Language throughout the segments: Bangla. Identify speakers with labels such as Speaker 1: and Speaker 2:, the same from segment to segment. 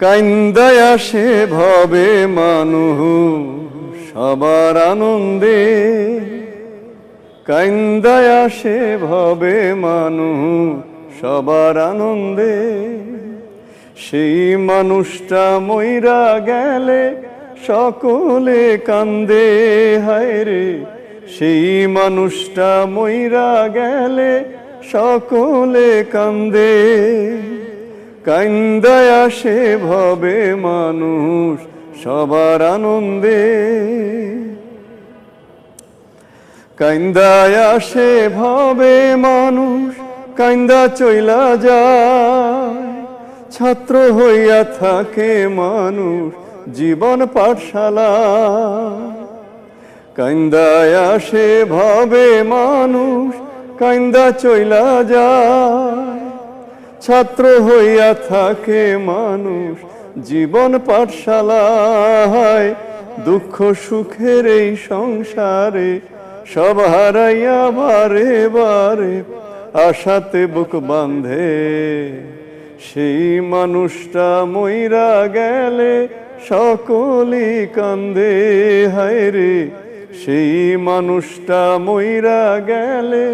Speaker 1: কাইন্দায় আসে ভবে মানুষ, সবার আনন্দে। কাইন্দায় আসে ভবে মানুষ, সবার আনন্দে। সেই মানুষটা মইরা গেলে সকলে কান্দে, হায় রে। সেই মানুষটা মইরা গেলে সকলে কান্দে। কান্দায় আসে ভবে মানুষ সবার আনন্দে। কান্দায় আসে ভবে মানুষ কান্দা চইলা যায়। ছাত্র হইয়া থাকে মানুষ জীবন পাঠশালা। কান্দায় আসে ভবে মানুষ কান্দা চইলা যায়। ছাত্র হইয়া থাকে মানুষ, জীবন পাঠশালায় দুঃখ সুখের এই সংসারে, সব হারাইয়া বারে বারে আশাতে বুক বাঁধে। সেই মানুষটা মইরা গেলে সকলি কান্দে, হায় রে। সেই মানুষটা মইরা গেলে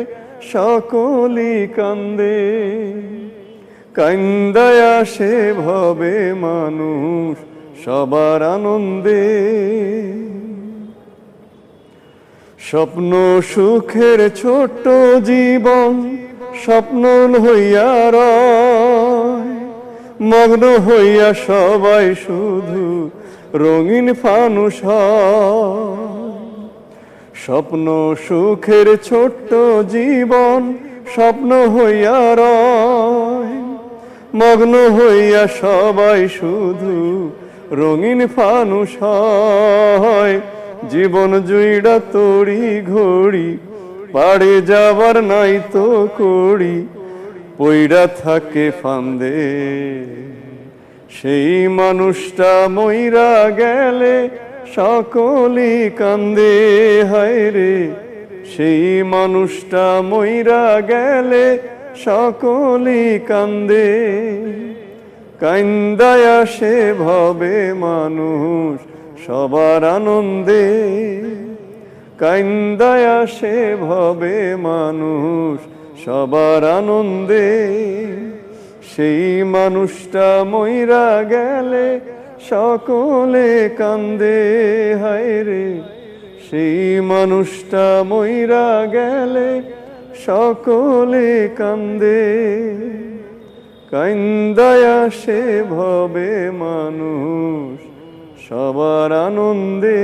Speaker 1: সকলি কান্দে। কান্দায় আসে ভবে মানুষ সবার আনন্দে। স্বপ্ন সুখের ছোট জীবন স্বপ্ন হইয়া মগ্ন হইয়া সবাই শুধু রঙিন ফানুষ স্বপ্ন সুখের ছোট্ট জীবন স্বপ্ন হইয়া রয়। মগ্ন হইয়া সবাই শুধু রঙিন ফানুষ হয় জীবন জুইড়া তড়ি ঘড়ি, পাড়ে যাবার নাই তো কড়ি, পইড়া থাকে ফান্দে। সেই মানুষটা মইরা গেলে সকলই কান্দে, হায় রে। সেই মানুষটা মইরা গেলে সকলই কান্দে, কান্দায় আসে ভবে মানুষ সবার আনন্দে। কান্দায় আসে ভবে মানুষ সবার আনন্দে। সেই মানুষটা মইরা গেলে সকলে কান্দে হায় রে সেই মানুষটা মইরা গেলে সকলে কান্দে কান্দায় সে ভবে মানুষ সবার আনন্দে।